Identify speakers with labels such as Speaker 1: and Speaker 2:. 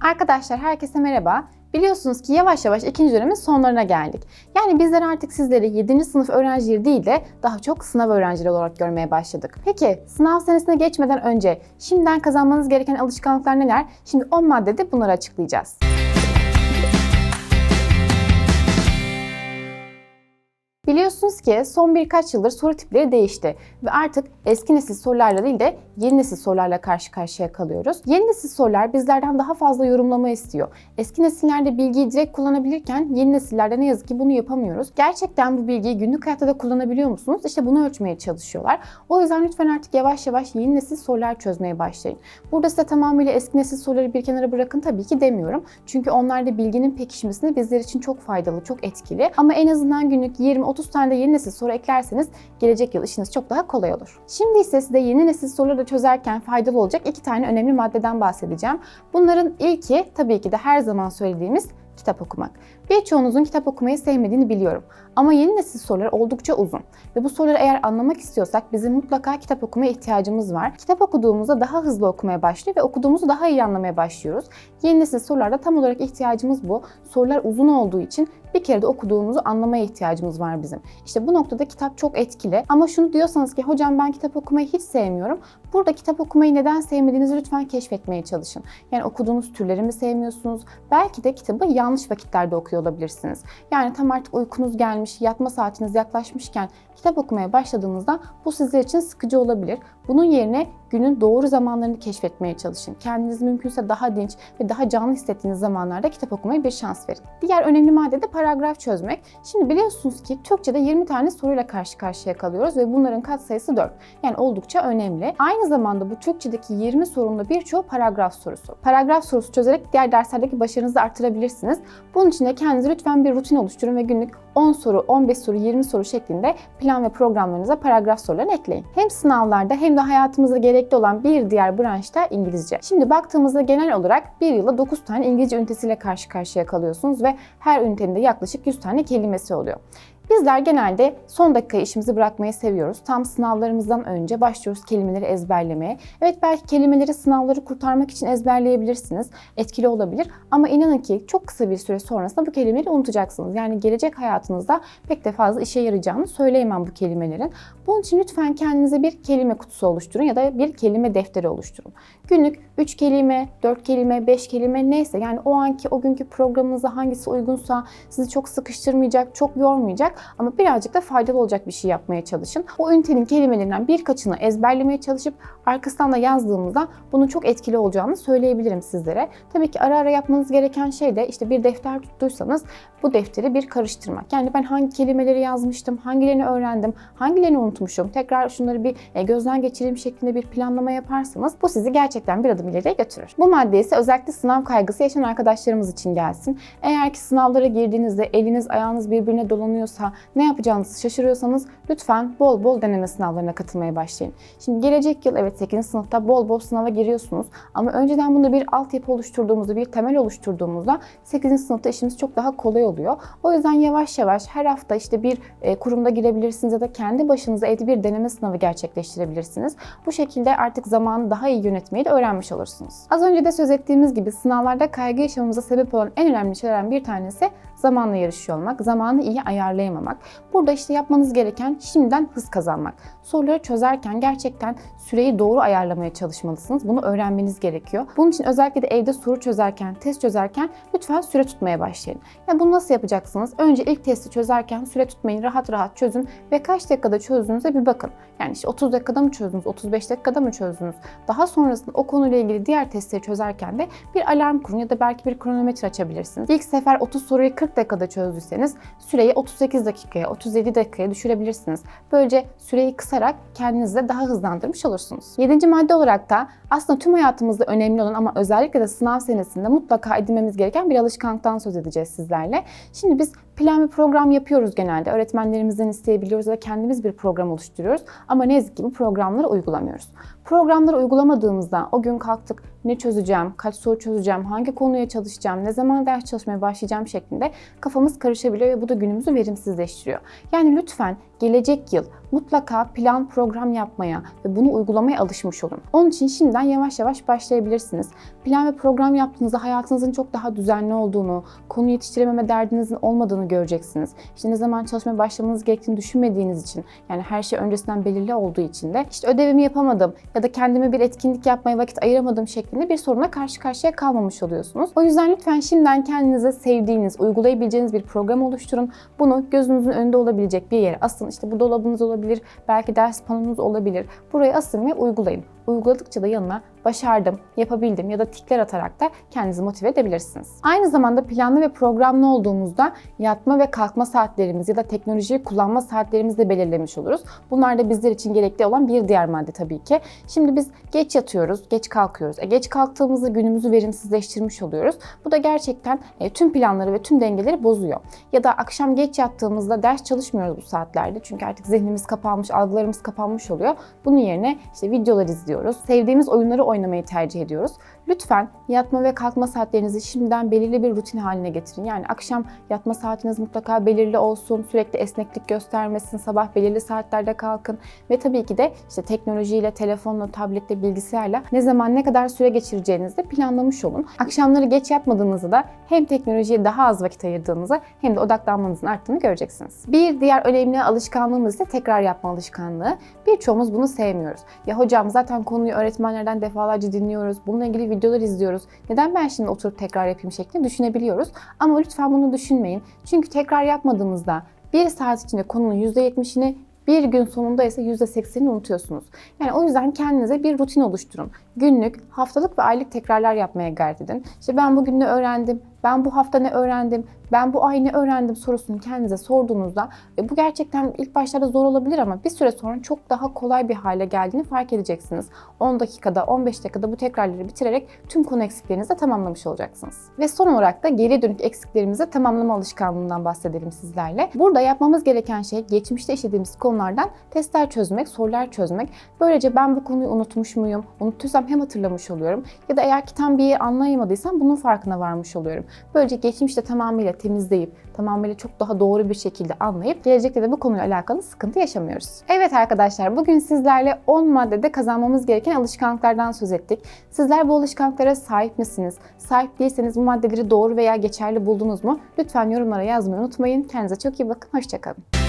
Speaker 1: Arkadaşlar herkese merhaba. Biliyorsunuz ki yavaş yavaş ikinci dönemin sonlarına geldik. Yani bizler artık sizleri 7. sınıf öğrencileri değil de daha çok sınav öğrencileri olarak görmeye başladık. Peki sınav senesine geçmeden önce şimdiden kazanmanız gereken alışkanlıklar neler? Şimdi 10 maddede bunları açıklayacağız. Biliyorsunuz ki son birkaç yıldır soru tipleri değişti ve artık eski nesil sorularla değil de yeni nesil sorularla karşı karşıya kalıyoruz. Yeni nesil sorular bizlerden daha fazla yorumlama istiyor. Eski nesillerde bilgiyi direkt kullanabilirken yeni nesillerde ne yazık ki bunu yapamıyoruz. Gerçekten bu bilgiyi günlük hayatta da kullanabiliyor musunuz? İşte bunu ölçmeye çalışıyorlar. O yüzden lütfen artık yavaş yavaş yeni nesil sorular çözmeye başlayın. Burada size tamamıyla eski nesil soruları bir kenara bırakın tabii ki demiyorum. Çünkü onlarda bilginin pekişmesini bizler için çok faydalı, çok etkili. Ama en azından günlük 20-30 tane de yeni nesil soru eklerseniz gelecek yıl işiniz çok daha kolay olur. Şimdi ise size yeni nesil soruları da çözerken faydalı olacak iki tane önemli maddeden bahsedeceğim. Bunların ilki tabii ki de her zaman söylediğimiz kitap okumak. Birçoğunuzun kitap okumayı sevmediğini biliyorum. Ama yeni nesil sorular oldukça uzun. Ve bu soruları eğer anlamak istiyorsak bizim mutlaka kitap okumaya ihtiyacımız var. Kitap okuduğumuzda daha hızlı okumaya başlıyor ve okuduğumuzu daha iyi anlamaya başlıyoruz. Yeni nesil sorularda tam olarak ihtiyacımız bu. Sorular uzun olduğu için bir kere de okuduğumuzu anlamaya ihtiyacımız var bizim. İşte bu noktada kitap çok etkili. Ama şunu diyorsanız ki hocam ben kitap okumayı hiç sevmiyorum. Burada kitap okumayı neden sevmediğinizi lütfen keşfetmeye çalışın. Yani okuduğunuz türleri mi sevmiyorsunuz? Belki de kitabı yanlış vakitlerde okuyor olabilirsiniz. Yani tam artık uykunuz gelmiş, yatma saatiniz yaklaşmışken kitap okumaya başladığınızda bu sizler için sıkıcı olabilir. Bunun yerine günün doğru zamanlarını keşfetmeye çalışın. Kendiniz mümkünse daha dinç ve daha canlı hissettiğiniz zamanlarda kitap okumaya bir şans verin. Diğer önemli madde de paragraf çözmek. Şimdi biliyorsunuz ki Türkçe'de 20 tane soruyla karşı karşıya kalıyoruz ve bunların katsayısı 4. Yani oldukça önemli. Aynı zamanda bu Türkçedeki 20 sorunun birçoğu paragraf sorusu. Paragraf sorusu çözerek diğer derslerdeki başarınızı artırabilirsiniz. Bunun için de kendinize lütfen bir rutin oluşturun ve günlük 10 soru, 15 soru, 20 soru şeklinde plan ve programlarınıza paragraf sorularını ekleyin. Hem sınavlarda hem de hayatımızda gerekli olan bir diğer branş da İngilizce. Şimdi baktığımızda genel olarak bir yılda 9 tane İngilizce ünitesiyle karşı karşıya kalıyorsunuz ve her ünitenin de yaklaşık 100 tane kelimesi oluyor. Bizler genelde son dakika işimizi bırakmayı seviyoruz. Tam sınavlarımızdan önce başlıyoruz kelimeleri ezberlemeye. Evet belki kelimeleri sınavları kurtarmak için ezberleyebilirsiniz. Etkili olabilir ama inanın ki çok kısa bir süre sonrasında bu kelimeleri unutacaksınız. Yani gelecek hayatınızda pek de fazla işe yarayacağını söyleyemem bu kelimelerin. Bunun için lütfen kendinize bir kelime kutusu oluşturun ya da bir kelime defteri oluşturun. Günlük 3 kelime, 4 kelime, 5 kelime neyse yani o anki o günkü programınıza hangisi uygunsa sizi çok sıkıştırmayacak, çok yormayacak ama birazcık da faydalı olacak bir şey yapmaya çalışın. O ünitenin kelimelerinden birkaçını ezberlemeye çalışıp arkasından da yazdığımızda bunun çok etkili olacağını söyleyebilirim sizlere. Tabii ki ara ara yapmanız gereken şey de işte bir defter tuttuysanız bu defteri bir karıştırmak. Yani ben hangi kelimeleri yazmıştım, hangilerini öğrendim, hangilerini unutmuşum, tekrar şunları bir e, gözden geçireyim şeklinde bir planlama yaparsanız bu sizi gerçekten bir adım ileriye götürür. Bu madde ise özellikle sınav kaygısı yaşayan arkadaşlarımız için gelsin. Eğer ki sınavlara girdiğinizde eliniz ayağınız birbirine dolanıyorsa, ne yapacağınızı şaşırıyorsanız lütfen bol bol deneme sınavlarına katılmaya başlayın. Şimdi gelecek yıl evet 8. sınıfta bol bol sınava giriyorsunuz ama önceden bunda bir altyapı oluşturduğumuzda, bir temel oluşturduğumuzda 8. sınıfta işimiz çok daha kolay oluyor. O yüzden yavaş yavaş her hafta işte bir e, kurumda girebilirsiniz ya da kendi başınıza evde bir deneme sınavı gerçekleştirebilirsiniz. Bu şekilde artık zamanı daha iyi yönetmeyi de öğrenmiş olursunuz. Az önce de söz ettiğimiz gibi sınavlarda kaygı yaşamamıza sebep olan en önemli şeylerden bir tanesi zamanla yarışıyor olmak, zamanı iyi ayarlayamamak. Burada işte yapmanız gereken şimdiden hız kazanmak. Soruları çözerken gerçekten süreyi doğru ayarlamaya çalışmalısınız. Bunu öğrenmeniz gerekiyor. Bunun için özellikle de evde soru çözerken, test çözerken lütfen süre tutmaya başlayın. Yani bunu nasıl yapacaksınız? Önce ilk testi çözerken süre tutmayın, rahat rahat çözün ve kaç dakikada çözdüğünüze bir bakın. Yani işte 30 dakikada mı çözdünüz, 35 dakikada mı çözdünüz? Daha sonrasında o konuyla ilgili diğer testleri çözerken de bir alarm kurun ya da belki bir kronometre açabilirsiniz. İlk sefer 30 soruyu 40 dakikada çözdüyseniz süreyi 38 dakikaya, 37 dakikaya düşürebilirsiniz. Böylece süreyi kısarak kendinizi de daha hızlandırmış olursunuz. Yedinci madde olarak da aslında tüm hayatımızda önemli olan ama özellikle de sınav senesinde mutlaka edinmemiz gereken bir alışkanlıktan söz edeceğiz sizlerle. Şimdi biz plan ve program yapıyoruz genelde. Öğretmenlerimizden isteyebiliyoruz ve kendimiz bir program oluşturuyoruz. Ama ne yazık ki bu programları uygulamıyoruz. Programları uygulamadığımızda o gün kalktık ne çözeceğim, kaç soru çözeceğim, hangi konuya çalışacağım, ne zaman ders çalışmaya başlayacağım şeklinde kafamız karışabiliyor ve bu da günümüzü verimsizleştiriyor. Yani lütfen gelecek yıl mutlaka plan program yapmaya ve bunu uygulamaya alışmış olun. Onun için şimdiden yavaş yavaş başlayabilirsiniz. Plan ve program yaptığınızda hayatınızın çok daha düzenli olduğunu, konu yetiştirememe derdinizin olmadığını göreceksiniz. İşte ne zaman çalışmaya başlamanız gerektiğini düşünmediğiniz için, yani her şey öncesinden belirli olduğu için de işte ödevimi yapamadım ya da kendime bir etkinlik yapmaya vakit ayıramadım şeklinde bir soruna karşı karşıya kalmamış oluyorsunuz. O yüzden lütfen şimdiden kendinize sevdiğiniz, uygulayabileceğiniz bir program oluşturun. Bunu gözünüzün önünde olabilecek bir yere asın. İşte bu dolabınız olabilir, belki ders panonuz olabilir. Buraya asın ve uygulayın. Uyguladıkça da yanına başardım, yapabildim ya da tikler atarak da kendinizi motive edebilirsiniz. Aynı zamanda planlı ve programlı olduğumuzda yatma ve kalkma saatlerimiz ya da teknolojiyi kullanma saatlerimizi de belirlemiş oluruz. Bunlar da bizler için gerekli olan bir diğer madde tabii ki. Şimdi biz geç yatıyoruz, geç kalkıyoruz. E, geç kalktığımızda günümüzü verimsizleştirmiş oluyoruz. Bu da gerçekten e, tüm planları ve tüm dengeleri bozuyor. Ya da akşam geç yattığımızda ders çalışmıyoruz bu saatlerde. Çünkü artık zihnimiz kapanmış, algılarımız kapanmış oluyor. Bunun yerine işte videolar izliyoruz. Sevdiğimiz oyunları oynamayı tercih ediyoruz. Lütfen yatma ve kalkma saatlerinizi şimdiden belirli bir rutin haline getirin. Yani akşam yatma saatiniz mutlaka belirli olsun, sürekli esneklik göstermesin, sabah belirli saatlerde kalkın ve tabii ki de işte teknolojiyle, telefonla, tabletle, bilgisayarla ne zaman ne kadar süre geçireceğinizi de planlamış olun. Akşamları geç yatmadığınızda da hem teknolojiye daha az vakit ayırdığınızı hem de odaklanmanızın arttığını göreceksiniz. Bir diğer önemli alışkanlığımız ise tekrar yapma alışkanlığı. Birçoğumuz bunu sevmiyoruz. Ya hocam zaten konuyu öğretmenlerden defalarca dinliyoruz. Bununla ilgili videolar izliyoruz. Neden ben şimdi oturup tekrar yapayım şeklinde düşünebiliyoruz. Ama lütfen bunu düşünmeyin. Çünkü tekrar yapmadığınızda bir saat içinde konunun %70'ini bir gün sonunda ise %80'ini unutuyorsunuz. Yani o yüzden kendinize bir rutin oluşturun. Günlük, haftalık ve aylık tekrarlar yapmaya gayret edin. İşte ben bugün ne öğrendim, ben bu hafta ne öğrendim, ben bu ay ne öğrendim sorusunu kendinize sorduğunuzda e, bu gerçekten ilk başlarda zor olabilir ama bir süre sonra çok daha kolay bir hale geldiğini fark edeceksiniz. 10 dakikada, 15 dakikada bu tekrarları bitirerek tüm konu eksiklerinizi de tamamlamış olacaksınız. Ve son olarak da geri dönük eksiklerimizi tamamlama alışkanlığından bahsedelim sizlerle. Burada yapmamız gereken şey geçmişte işlediğimiz konulardan testler çözmek, sorular çözmek. Böylece ben bu konuyu unutmuş muyum? Unuttuysam hem hatırlamış oluyorum ya da eğer ki tam bir yeri anlayamadıysam bunun farkına varmış oluyorum. Böylece geçmişte tamamıyla temizleyip, tamamıyla çok daha doğru bir şekilde anlayıp gelecekte de bu konuyla alakalı sıkıntı yaşamıyoruz. Evet arkadaşlar bugün sizlerle 10 maddede kazanmamız gereken alışkanlıklardan söz ettik. Sizler bu alışkanlıklara sahip misiniz? Sahip değilseniz bu maddeleri doğru veya geçerli buldunuz mu? Lütfen yorumlara yazmayı unutmayın. Kendinize çok iyi bakın. Hoşçakalın.